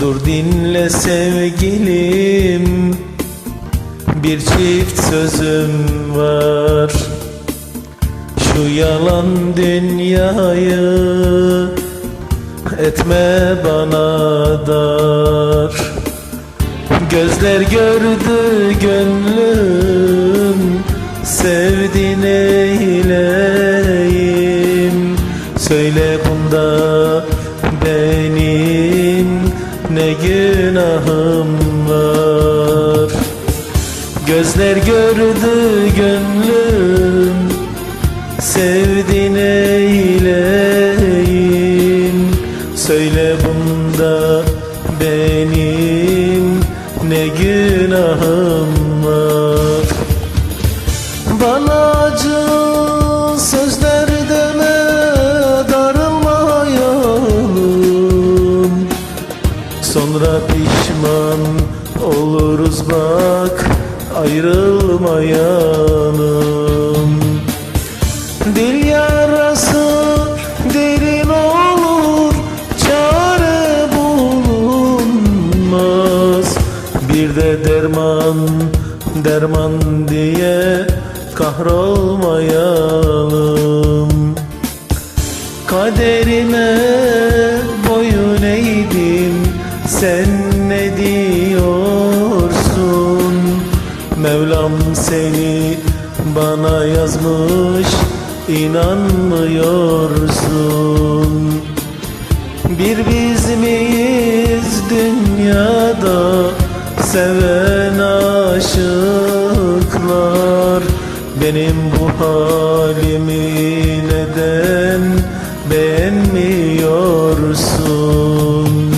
Dur dinle sevgilim. Bir çift sözüm var. Şu yalan dünyayı Etme bana dar. Gözler gördü gönlüm Sevdi neyleyim Söyle var. Gözler gördü gönlüm Sevdi neyleyim Söyle bunda benim ne günahım ayrılmayalım Dil yarası derin olur Çare bulunmaz. Bir de derman derman diye kahrolmayalım. Kaderime boyun eğdim Sen ne diyorsun Mevlam seni bana yazmış inanmıyorsun. Bir biz miyiz dünyada Seven aşıklar? Benim bu halimi neden beğenmiyorsun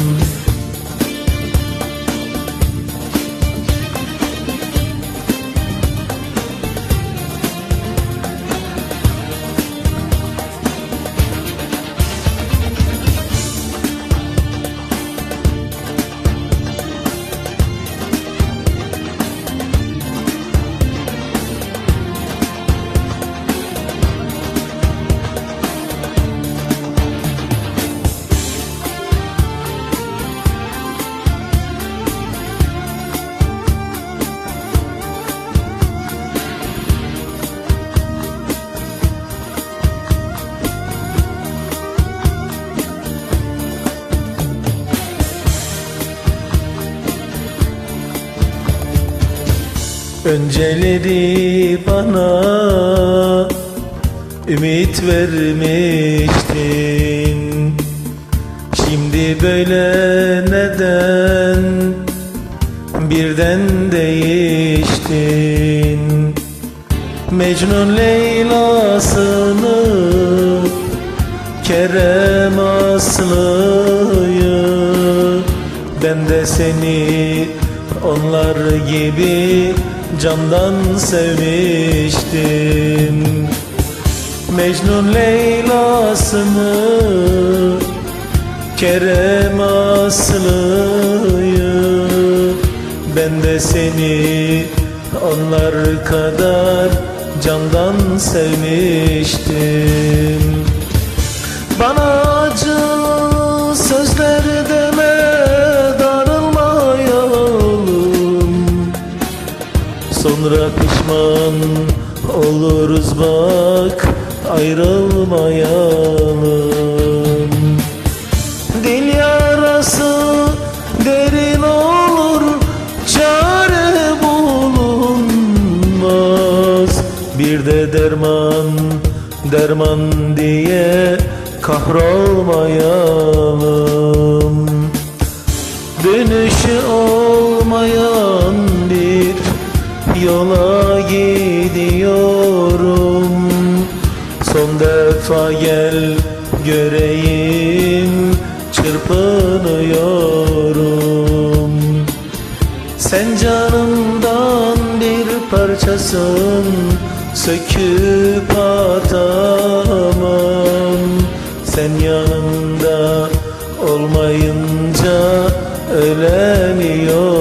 Önceleri bana ümit vermiştin. Şimdi böyle neden birden değiştin? Mecnun Leyla'sını Kerem Aslı'yı Ben de seni onlar gibi candan sevmiştim. Mecnun Leyla'sını Kerem Aslı'yı Ben de seni onlar kadar candan sevmiştim. Bana Sonra pişman oluruz bak ayrılmayalım. Dil yarası derin olur çare bulunmaz. Bir de derman derman diye kahrolmayalım. Dönüşü olmayan yola gidiyorum. Son defa gel göreyim çırpınıyorum. Sen canımdan bir parçasın söküp atamam. Sen yanımda olmayınca ölemiyorum.